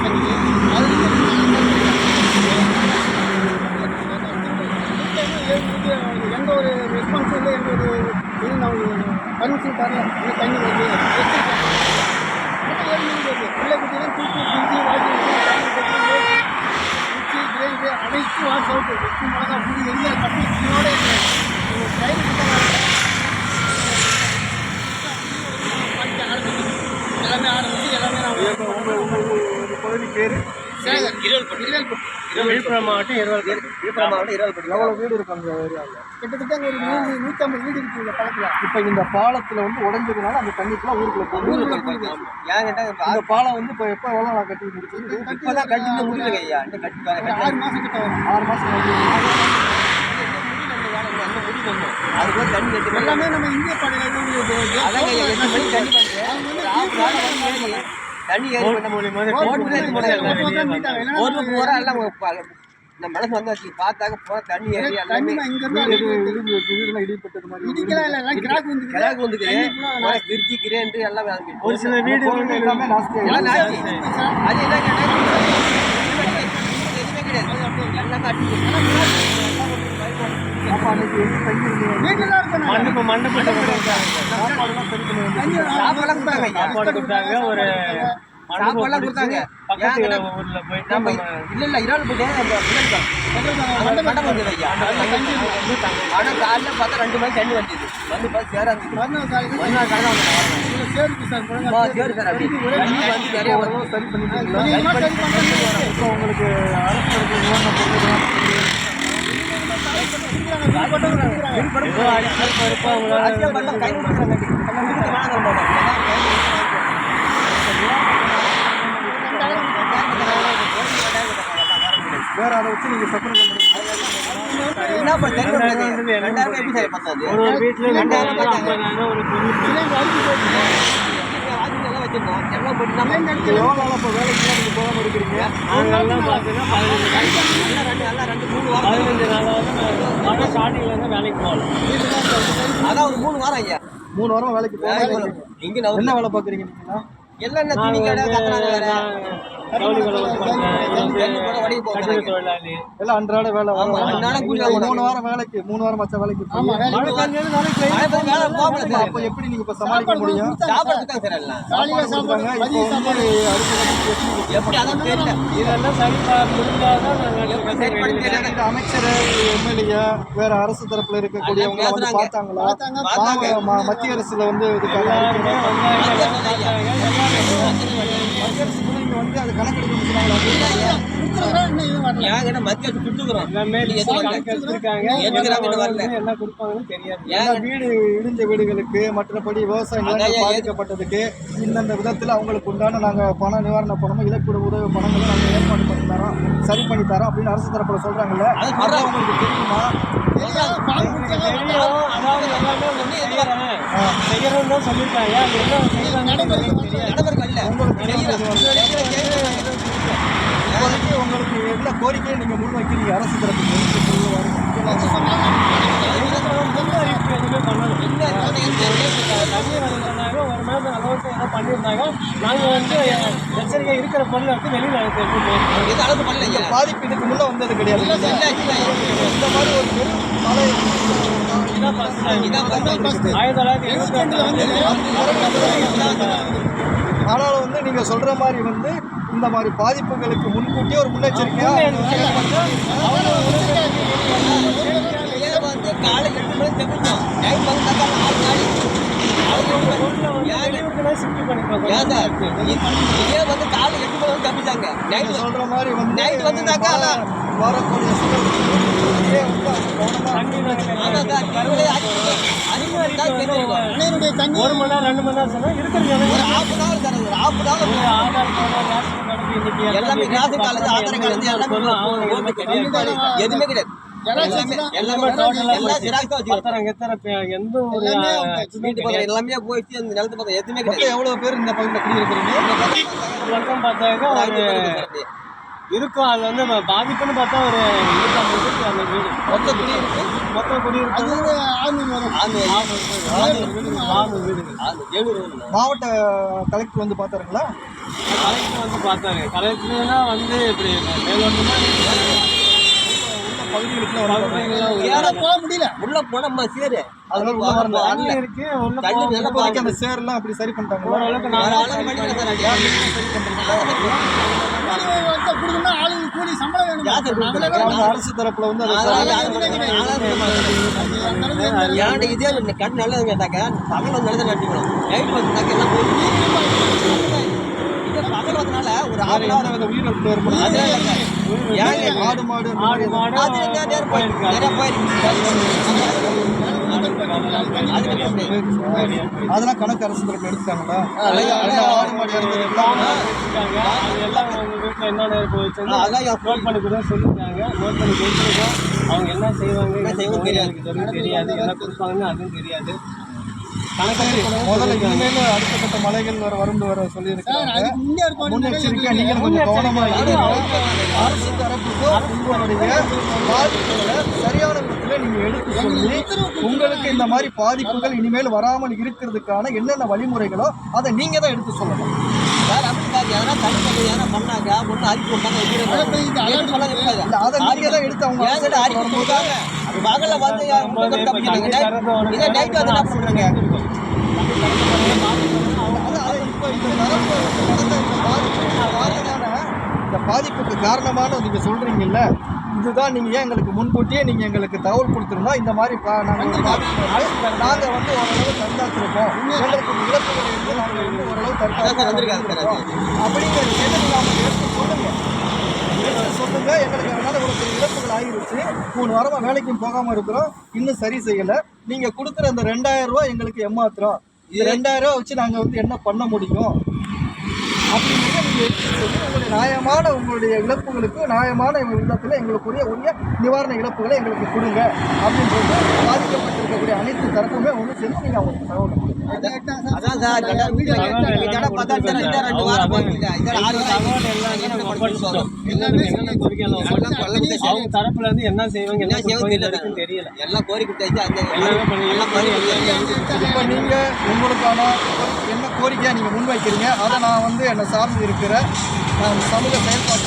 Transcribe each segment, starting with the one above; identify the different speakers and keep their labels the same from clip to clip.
Speaker 1: மாதம் அது எந்த ஒரு ரெஸ்பான்ஸும் இல்லை எந்த ஒரு இது நான் பர்மிஷன் தரல இந்த தண்ணி வருது. ஏழு பிள்ளை குட்டிலாம் தூக்கி பிஞ்சு வாங்கி அனைத்து வாஷ் அவுட் உப்பு மிளகா புளி எல்லாம் கட்டி இதோட எல்லாமே ஆரம்பிச்சு எல்லாமே நான்
Speaker 2: உங்கள் உங்கள் பகுதி பேர்?
Speaker 1: இருவல்பட்டு.
Speaker 2: விழுப்புரம் மாவட்டம்
Speaker 3: விழுப்புரம் மாவட்டம் இருபது
Speaker 2: எவ்வளோ வீடு இருக்கு அந்த ஏரியாவில்?
Speaker 1: கிட்டத்தட்ட அங்க ஒரு நூறு நூற்றம்பது வீடு இருக்குது இந்த பக்கத்தில்.
Speaker 2: இப்போ இந்த பாலத்தில் வந்து உடஞ்சதுனால அந்த தண்ணிக்குள்ள ஊருக்குள்ள போகுது.
Speaker 3: ஏன் கேட்டால்
Speaker 2: இந்த பாலம் வந்து இப்போ எப்போ எவ்வளோ நான் கட்டி முடிச்சது
Speaker 3: இப்போ தான் கட்டி முடியல ஐயா கட்டி
Speaker 1: ஆறு மாதம் கிட்ட வரும்.
Speaker 2: ஆறு மாதம்
Speaker 3: அதுக்குள்ள தண்ணி கட்டி
Speaker 1: எல்லாமே நம்ம இந்திய படையில
Speaker 3: தண்ணி பண்ணுறேன் தண்ணி ஏறி பண்ண முடியுமா போகிற எல்லாம் இந்த மனசு வந்து வச்சு பார்த்தாக்க போகிற தண்ணி ஏறி எல்லாமே
Speaker 2: இடிப்பட்டது மாதிரி
Speaker 1: இடிக்கலாம் இல்லை எல்லாம் கிராக் வந்து
Speaker 3: கிருச்சி கிரேண்டு எல்லாம்
Speaker 2: ஒரு சில வீடு வந்து எல்லாமே
Speaker 3: எல்லாம் அது என்ன கிடையாது. எல்லாமே அடிச்சு
Speaker 2: அப்போ அன்னைக்கு எங்கே தங்கி இருந்தீங்க
Speaker 1: வீட்டில் தான் இருக்கேன்
Speaker 2: மண்டபம்
Speaker 3: கொடுத்தாங்க
Speaker 2: ஒரு
Speaker 3: சாப்பாடுலாம் கொடுத்தாங்க
Speaker 2: போயிட்டு
Speaker 3: நம்ம இல்ல இல்ல இறால் அந்த மண்டபம் இருந்தது ஐயா ஆனா காலைல பார்த்தா ரெண்டு மணிக்கு தண்ணி வந்தது வந்து பார்த்து சேரா
Speaker 1: மறுநாள் காலையில
Speaker 3: காலையில
Speaker 1: சார்
Speaker 3: சேரு அப்படி வந்து நிறைய வரும்
Speaker 2: சரி உங்களுக்கு அரசு வேற அதை வச்சு நீங்க
Speaker 3: நம்ம
Speaker 2: எவ்வளோ வேலைக்கு போகாம இருக்கிறீங்க
Speaker 3: ரெண்டு மூணு வாரம்
Speaker 4: வேலைக்கு போகலாம்
Speaker 3: அதான் ஒரு மூணு வாரம் ஐயா.
Speaker 2: மூணு வாரம் வேலைக்கு போகாம
Speaker 3: இங்க நான்
Speaker 2: என்ன வேலை பார்க்குறீங்க? நீங்களா
Speaker 3: எல்லாம் என்ன துணி கடை கத்துறாங்க
Speaker 4: ஜவுளி தொழிலாளி
Speaker 2: எல்லாம் அன்றாட வேலை. மூணு வாரம் வேலைக்கு மூணு வாரம் மச்ச வேலைக்கு அப்போ எப்படி நீங்க இப்ப சமாளிக்க முடியும்?
Speaker 4: நாங்கள்
Speaker 2: அமைச்சர் எம்எல்ஏ வேற அரசு தரப்புல இருக்கக்கூடியவங்க வந்து. பார்த்தாங்களா? மத்திய அரசுல வந்து இதுக்காக இங்க வந்து அது கணக்கெடுக்க
Speaker 3: கேட்டா மத்திய கொடுத்துக்கிறோம்.
Speaker 4: எல்லாமே என்ன கொடுப்பாங்கன்னு தெரியாது.
Speaker 2: வீடு இடிஞ்ச வீடுகளுக்கு மற்றபடி விவசாய
Speaker 3: அதான்
Speaker 2: நிலங்கள்
Speaker 3: ஏன்
Speaker 2: பாதிக்கப்பட்டதுக்கு இந்தந்த விதத்தில் அவங்களுக்கு உண்டான நாங்கள் பண நிவாரண பணமும் இழப்பீடு உதவி பணங்களை நாங்கள் ஏற்பாடு பண்ணி தரோம் சரி பண்ணி தரோம் அப்படின்னு அரசு தரப்புல தெரியுமா?
Speaker 1: பால் குடிச்சாங்க,
Speaker 4: தெரியும். அதாவது எல்லாமே வந்து செய்யறேன்னு தான்? சொல்லியிருக்காங்க. அது என்ன செய்யறாங்க
Speaker 3: நடைமுறை இல்ல.
Speaker 2: இப்போதைக்கு உங்களுக்கு என்ன கோரிக்கையை நீங்கள் முன்வைக்கிறீங்க அரசு
Speaker 4: ஏதோ பண்ணியிருந்தாங்க. நாங்கள் வந்து எச்சரிக்கை இருக்கிற பொருள் எடுத்து வெளியில்
Speaker 3: இது அளவு பண்ணல ஐயா
Speaker 2: பாதிப்பு இதுக்கு முன்னே வந்தது கிடையாது. இந்த மாதிரி ஒரு பெரும்.
Speaker 4: ஆயிரத்தி தொள்ளாயிரத்தி எழுபத்தி
Speaker 2: ஆனாலும் வந்து நீங்க சொல்ற மாதிரி வந்து இந்த மாதிரி பாதிப்புகளுக்கு முன்கூட்டியே ஒரு முன்னெச்சரிக்கையா
Speaker 3: ஏன் வந்து காலை எட்டு மணி தெரிஞ்சோம் நைட் வந்து தக்காளி ஆறு நாள்
Speaker 4: ஷிஃப்ட் பண்ணிக்கலாம்
Speaker 3: ஏன் சார் இதே வந்து காலை எட்டு மணி வந்து தப்பிச்சாங்க நைட்
Speaker 2: நீங்க சொல்ற மாதிரி வந்து
Speaker 3: வந்துட்டாக்கா
Speaker 2: மழை வரக்கூடிய சூழல் வந்து
Speaker 4: ஒரு மணி நேரம் ரெண்டு மணி நேரம் சொன்னா இருக்கிறது கார்டு ரேஷன் கார்டு
Speaker 3: எல்லாமே ரேஷன் காலேஜ் ஆதார் காலேஜ் எல்லாமே ஓட்டு கிடையாது. எதுவுமே கிடையாது. எல்லாமே போயிடுச்சு. அந்த நிலத்து பக்கம் எதுவுமே கிடையாது.
Speaker 2: எவ்வளவு பேர் இந்த பகுதியில் குடியிருக்கிறீங்க
Speaker 4: பார்த்தாக்கா
Speaker 3: ஒரு.
Speaker 4: இருக்கும். அது வந்து பாதிப்புன்னு பார்த்தா ஒரு நூற்றம்பது அந்த வீடு.
Speaker 3: மொத்த இருக்கு
Speaker 4: மொத்த குடியிருப்பு.
Speaker 2: மாவட்ட கலெக்டர் வந்து பார்த்தாருங்களா?
Speaker 4: கலெக்டர் வந்து பார்த்தாரு. கலெக்டர்னா வந்து இப்படி மேலோட்டமா
Speaker 2: பகுதிகளுக்குலாம் வந்து
Speaker 4: பகுதிகளில்
Speaker 3: ஏன்னா
Speaker 1: போக முடியல.
Speaker 3: உள்ள போனோம்மா சேரு.
Speaker 2: சேர்லாம் அப்படி சரி பண்ணிட்டாங்களா?
Speaker 1: வந்து கொடுக்கணும்னா ஆளுங்க கூலி சம்பளம் வேணும்.
Speaker 2: அரசு தரப்புல வந்து
Speaker 3: ஏன்டா இதே இந்த கண் நல்லது கேட்டாக்க பகல் வந்து நல்லதை நட்டிக்கணும் நைட் வந்துட்டாக்க எல்லாம் போயிடுச்சு இது பகல் வந்தனால ஒரு ஆறு
Speaker 2: வித உயிரிழப்பு ஏற்படும் ஆடு மாடு
Speaker 4: ஆடு மாடு
Speaker 3: நிறைய நேரம் போயிருக்கு
Speaker 2: அதெல்லாம் கணக்கு அரசு தரப்புல எடுத்துட்டாங்களா ஆடு மாடு
Speaker 4: எல்லாம் வீட்டில் என்னென்ன போச்சு
Speaker 3: அதான்
Speaker 4: நோட் பண்ணி கூட சொல்லிருக்காங்க நோட் பண்ணி கொடுத்துருக்கோம் அவங்க என்ன செய்வாங்க
Speaker 3: என்ன செய்வாங்க தெரியாது.
Speaker 4: தெரியாது என்ன கொடுப்பாங்கன்னு அதுவும் தெரியாது
Speaker 2: முதல்ல இனிமேல் அடுத்த கட்ட மலைகள் வர வருந்து வர சொல்லியிருக்காங்க. நீங்களும் கொஞ்சம் அரசு தரப்புக்கோ உங்களுடைய பாதிப்புகளை சரியான விதத்துல நீங்க எடுத்து சொல்லி உங்களுக்கு இந்த மாதிரி பாதிப்புகள் இனிமேல் வராமல் இருக்கிறதுக்கான என்னென்ன வழிமுறைகளோ அதை நீங்க தான் எடுத்து சொல்லணும்.
Speaker 3: வேற அப்படி எதனா பண்ணி எதனா விட்டாங்க, வைக்கிறது. எப்படி பண்ணாங்க
Speaker 2: அதை நீங்க தான் எடுத்து அவங்க
Speaker 3: ஏன் பகல்ல வந்து. நைட் இதே night வந்து என்ன
Speaker 2: இப்போ இந்த பாதிப்புக்கு காரணமான இந்த பாதிப்புக்கு காரணமான நீங்க சொல்றீங்கல்ல இதுதான் நீங்க ஏன் எங்களுக்கு முன்கூட்டியே நீங்க எங்களுக்கு தகவல் கொடுத்துருந்தோம். இந்த மாதிரி பா- நாங்க வந்து ஓரளவு தற்காத்திருப்போம் எங்களுக்கு இழப்புகளை வந்து நாங்க வந்து ஓரளவு. தற்காத்திருக்கோம் அப்படிங்கிற விஷயத்தை நீங்க அவங்க எடுத்து சொல்லுங்க. எடுத்து சொல்லுங்க. எங்களுக்கு அதனால ஒரு சில இழப்புகள் ஆகிருச்சு. மூணு வாரமா வேலைக்கும் போகாம இருக்கிறோம். இன்னும் சரி செய்யல. நீங்க கொடுக்குற அந்த ரெண்டாயிரம் ரூபாய் எங்களுக்கு ஏமாத்துறோம். இந்த ரெண்டாயிரம் ரூபாய் வச்சு நாங்க வந்து என்ன பண்ண முடியும்? அப்படிங்கிறத நீங்க எடுத்து சொல்லி உங்களுடைய நியாயமான உங்களுடைய இழப்புகளுக்கு நியாயமான விதத்தில் எங்களுக்குரிய உரிய நிவாரண இழப்புகளை எங்களுக்கு கொடுங்க அப்படின்றது பாதிக்கப்பட்டிருக்கக்கூடிய அனைத்து தரப்புமே ஒன்று சேர்ந்து நீங்க அவங்களுக்கு தகவல்.
Speaker 3: அதான் சார்,
Speaker 4: அவங்க தரப்புல இருந்து என்ன செய்வாங்க?
Speaker 3: என்ன செய்வாங்க? தெரியல. எல்லாம் கோரிக்கை.
Speaker 2: இப்போ நீங்க உங்களுக்கான என்ன கோரிக்கையா நீங்க முன்வைக்கிறீங்க? அதை நான் வந்து என்னை சார்ந்து இருக்கிற நான் சமூக செயல்பாட்டு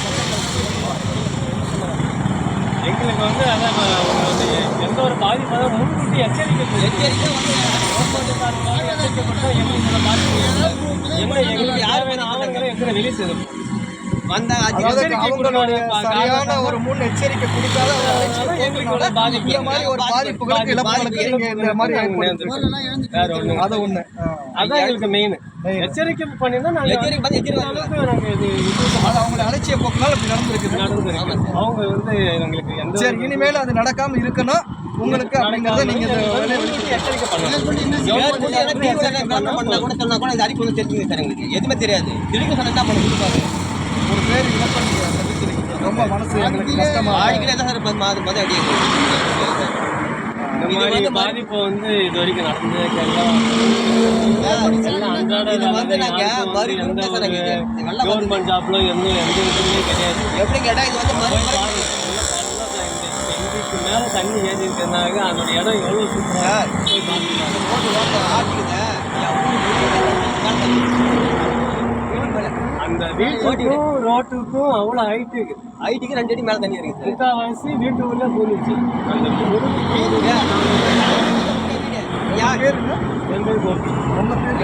Speaker 4: எங்களுக்கு வந்து அதான் எந்த ஒரு பாதிப்பு அதாவது முன்கூட்டி எச்சரிக்கை
Speaker 3: எச்சரிக்கை
Speaker 4: எங்களுக்கு பாதிப்பு. என்ன எங்களுக்கு ஆவணங்களை
Speaker 3: அது
Speaker 2: அதாவது
Speaker 4: எச்சரிக்கை
Speaker 2: அவங்களுடைய
Speaker 4: கொடுக்கணும்.
Speaker 2: சரியான ஒரு முன் எச்சரிக்கை கொடுக்காத மாதிரி ஒரு பாதிப்புகளுக்கு இழப்புகளுக்கு இந்த மாதிரி அது ஒண்ணு.
Speaker 4: அதான் எங்களுக்கு மெயின் எச்சரிக்கை பண்ணியிருந்தா நாங்கள்
Speaker 3: எச்சரிக்கை பண்ணி எச்சரிக்கை
Speaker 4: அளவுக்கு நாங்கள் இது இது
Speaker 2: அது அவங்களுடைய அலட்சிய போக்குனால இப்படி நடந்திருக்குது.
Speaker 4: நடந்திருக்கு அவங்க வந்து எங்களுக்கு எந்த
Speaker 2: சரி இனிமேல் அது நடக்காம இருக்கணும். உங்களுக்கு அப்படிங்கறத நீங்க இந்த
Speaker 4: எச்சரிக்கை பண்ணணும்.
Speaker 3: கவர்மெண்ட் எனக்கு டீச்சர் என்ன கவர்மெண்ட் பண்ணா கூட சொன்னா கூட இது அடிப்பு வந்து தெரிஞ்சுங்க சார் எங்களுக்கு. எதுவுமே தெரியாது. திருப்பி சொன்னா என்ன பண்ண கொடுப்பாரு
Speaker 2: ஒரு பேர் இழப்பை நீங்க சந்திச்சிருக்கீங்க ரொம்ப மனசு எங்களுக்கு கஷ்டமா இருக்கு.
Speaker 3: ஆடிக்கிட்டே தான் சார் அடி
Speaker 4: இந்த மாதிரி பாதிப்பு வந்து இது வரைக்கும் நடந்ததுக்கு கவர்மெண்ட் ஜாப்ல எந்த எந்த இதுவுமே கிடையாது.
Speaker 3: எப்படி கேட்டா இது வந்து
Speaker 4: மேல தண்ணி ஏறி இருக்கிறதுனால அதோட இடம் எவ்வளவு சூப்பரா
Speaker 3: சார்
Speaker 4: போய் பாருங்க.
Speaker 3: போட்டு
Speaker 4: அந்த வீட்டுக்கும் ரோட்டுக்கும் அவ்வளோ ஹைட் இருக்கு.
Speaker 3: ஐடிக்கு ரெண்டு அடி மேலே தண்ணி இருக்கு சார்
Speaker 4: முக்கால்வாசி வீட்டு உள்ள போணுச்சு. அந்த
Speaker 3: யார்?
Speaker 4: கோபி.
Speaker 2: பேர்?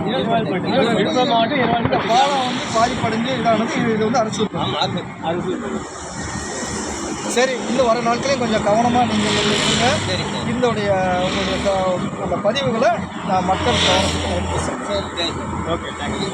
Speaker 4: விழுப்புரம் மாவட்டம்
Speaker 2: இந்த பாலம் வந்து பாதிப்படைஞ்சு இதானது இது வந்து அரசு
Speaker 4: அரசு
Speaker 2: சரி இந்த வர நாட்களையும் கொஞ்சம் கவனமா நீங்க இருங்க.
Speaker 3: சரி சார்.
Speaker 2: இதோடைய உங்களுடைய அந்த பதிவுகளை நான் மக்கள் கவனத்துக்கு எடுத்து
Speaker 4: ஓகே தேங்க்யூ